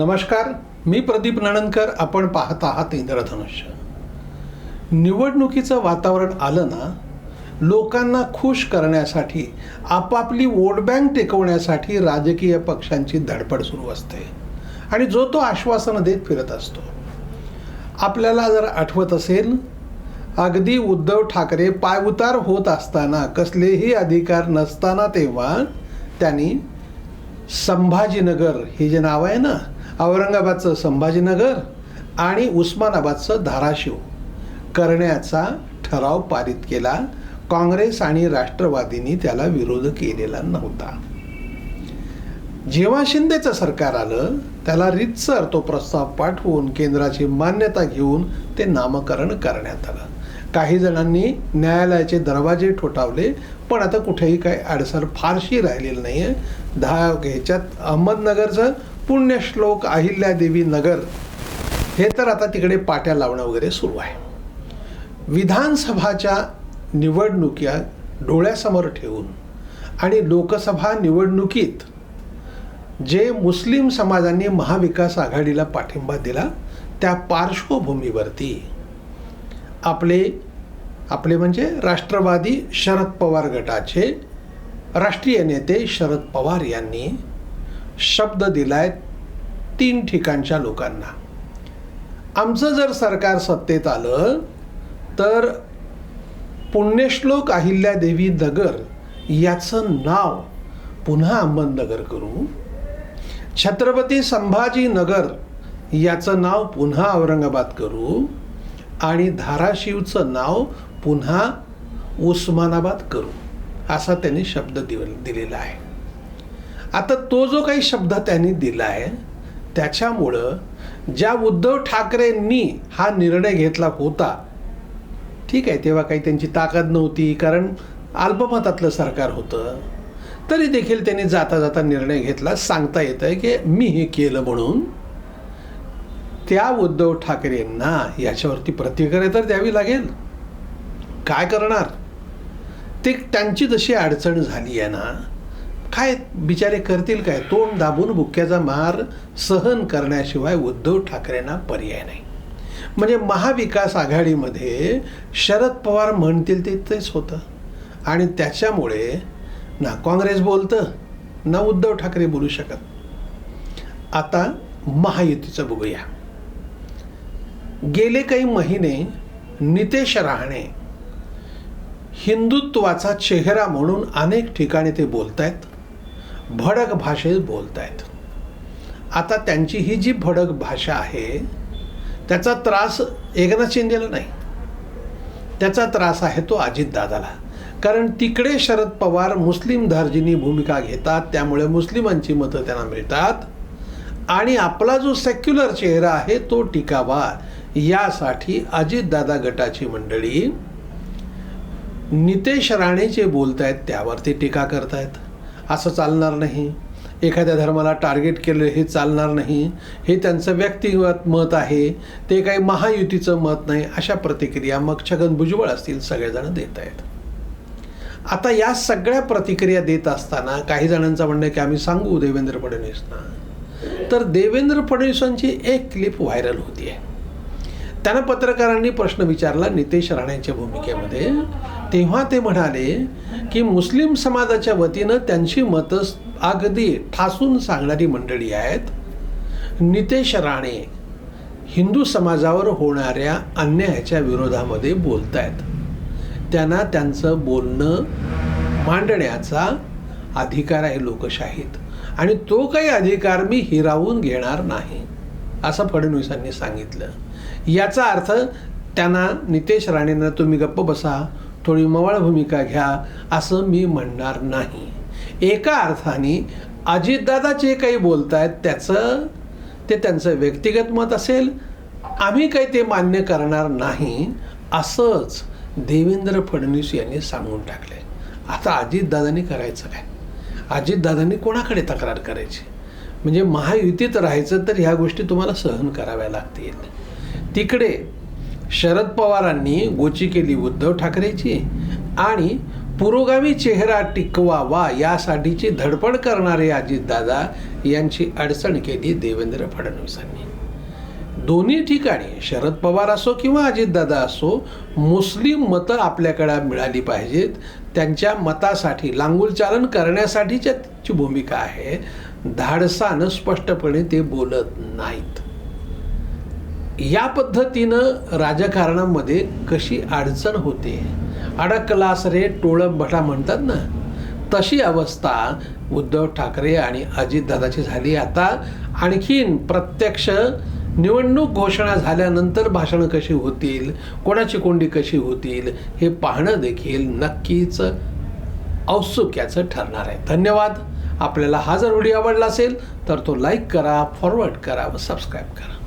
नमस्कार मी प्रदीप नणनकर आपण पाहत आहात इंद्रधनुष्य. निवडणुकीचं वातावरण आलं ना लोकांना खुश करण्यासाठी आपापली वोट बँक टिकवण्यासाठी राजकीय पक्षांची धडपड सुरू असते आणि जो तो आश्वासनं देत फिरत असतो. आपल्याला जर आठवत असेल अगदी उद्धव ठाकरे पायउतार होत असताना कसलेही अधिकार नसताना तेव्हा त्यांनी संभाजीनगर हे जे नाव आहे ना औरंगाबादचं संभाजीनगर आणि उस्मानाबादचं धाराशिव करण्याचा ठराव पारित केला. काँग्रेस आणि राष्ट्रवादींनी त्याला विरोध केलेला नव्हता. जेव्हा शिंदेचं सरकार आलं त्याला रितसर तो प्रस्ताव पाठवून केंद्राची मान्यता घेऊन ते नामकरण करण्यात आलं. काही जणांनी न्यायालयाचे दरवाजे ठोठावले पण आता कुठेही काही अडसर फारशी राहिलेली नाही आहे दहा ह्याच्यात अहमदनगरचं पुण्यश्लोक अहिल्यादेवी नगर हे तर आता तिकडे पाट्या लावणं वगैरे सुरू आहे. विधानसभाच्या निवडणुक्या डोळ्यासमोर ठेवून आणि लोकसभा निवडणुकीत जे मुस्लिम समाजांनी महाविकास आघाडीला पाठिंबा दिला त्या पार्श्वभूमीवरती आपले आपले म्हणजे राष्ट्रवादी शरद पवार गटाचे राष्ट्रीय नेते शरद पवार यांनी शब्द दिलाय तीन ठिकाणच्या लोकांना. आमचं जर सरकार सत्तेत आलं तर पुण्यश्लोक अहिल्यादेवी नगर याचं नाव पुन्हा अहमदनगर करू. छत्रपती संभाजीनगर याचं नाव पुन्हा औरंगाबाद करू. आणि धाराशिवचं नाव पुन्हा उस्मानाबाद करू. असा त्यांनी शब्द दिव दिलेला आहे. आता तो जो काही शब्द त्यांनी दिला आहे त्याच्यामुळं ज्या उद्धव ठाकरेंनी हा निर्णय घेतला होता ठीक आहे तेव्हा काही त्यांची ताकद नव्हती कारण अल्पमतातलं सरकार होतं तरी देखील त्यांनी जाता जाता निर्णय घेतला. सांगता येतं आहे की मी हे केलं म्हणून त्या उद्धव ठाकरेंना याच्यावरती प्रतिक्रिया तर द्यावी लागेल. काय करणार? ते त्यांची जशी अडचण झाली आहे ना काय बिचारे करतील काय? तोंड दाबून बुक्क्याचा मार सहन करण्याशिवाय उद्धव ठाकरेंना पर्याय नाही. म्हणजे महाविकास आघाडीमध्ये शरद पवार म्हणतील ते तेच होतं. आणि त्याच्यामुळे ना काँग्रेस बोलतं ना उद्धव ठाकरे बोलू शकत. आता महायुतीचं बघूया. गेले काही महिने नितेश राहणे हिंदुत्वाचा चेहरा म्हणून अनेक ठिकाणी ते बोलत आहेत भडक भाषेत बोलत आहेत आता त्यांची ही जी भडक भाषा आहे त्याचा त्रास एकनाथ शिंदेला नाही. त्याचा त्रास आहे तो अजितदादाला. कारण तिकडे शरद पवार मुस्लिम धार्जिनी भूमिका घेतात त्यामुळे मुस्लिमांची मतं त्यांना मिळतात. आणि आपला जो सेक्युलर चेहरा आहे तो टिकावा. यासाठी अजितदादा गटाची मंडळी नितेश राणे जे बोलत आहेत त्यावरती टीका करतायत. असं चालणार नाही. एखाद्या धर्माला टार्गेट केलं हे चालणार नाही. हे त्यांचं व्यक्तिगत मत आहे. ते काही महायुतीचं मत नाही. अशा प्रतिक्रिया मग छगन भुजबळ असतील सगळेजण देत आहेत. आता या सगळ्या प्रतिक्रिया देत असताना काही जणांचं म्हणणं आहे की आम्ही सांगू देवेंद्र फडणवीसना. तर देवेंद्र फडणवीसांची एक क्लिप व्हायरल होती आहे त्यांना पत्रकारांनी प्रश्न विचारला नितेश राणेंच्या भूमिकेमध्ये. तेव्हा ते म्हणाले की मुस्लिम समाजाच्या वतीनं त्यांची मतं अगदी ठासून सांगणारी मंडळी आहेत. नितेश राणे हिंदू समाजावर होणाऱ्या अन्यायाच्या विरोधामध्ये बोलत आहेत त्यांना त्यांचं बोलणं मांडण्याचा अधिकार आहे लोकशाहीत. आणि तो काही अधिकार मी हिरावून घेणार नाही असं फडणवीसांनी सांगितलं. याचा अर्थ त्यांना नितेश राणेंना तुम्ही गप्प बसा थोडी मवाळ भूमिका घ्या असं मी म्हणणार नाही. एका अर्थाने अजितदादा जे काही बोलत आहेत त्याचं ते त्यांचं व्यक्तिगत मत असेल आम्ही काही ते मान्य करणार नाही असंच देवेंद्र फडणवीस यांनी सांगून टाकले. आता अजितदादांनी करायचं काय? अजितदादांनी कोणाकडे तक्रार करायची? म्हणजे महायुतीत राहायचं तर ह्या गोष्टी तुम्हाला सहन कराव्या लागतील. तिकडे शरद पवारांनी गोची केली उद्धव ठाकरेची आणि पुरोगामी चेहरा टिकवावा यासाठीची धडपड करणारे अजितदादा यांची अडचण केली देवेंद्र फडणवीसांनी. दोन्ही ठिकाणी शरद पवार असो किंवा अजितदादा असो मुस्लिम मतं आपल्याकडे मिळाली पाहिजेत. त्यांच्या मतासाठी लांगुलचालन करण्यासाठीच्या ची भूमिका आहे. धाडसानं स्पष्टपणे ते बोलत नाहीत. या पद्धतीनं राजकारणामध्ये कशी अडचण होते? अडकलास रे टोळंबटा म्हणतात ना? तशी अवस्था उद्धव ठाकरे आणि अजितदादाची झाली आता. आणखीन प्रत्यक्ष निवडणूक घोषणा झाल्यानंतर भाषणं कशी होतील? कोणाची कोंडी कशी होतील? हे पाहणं देखील नक्कीच औत्सुक्याचं ठरणार आहे. धन्यवाद. आपल्याला हा जर व्हिडिओ आवडला असेल तर तो लाईक करा फॉरवर्ड करा व सबस्क्राईब करा.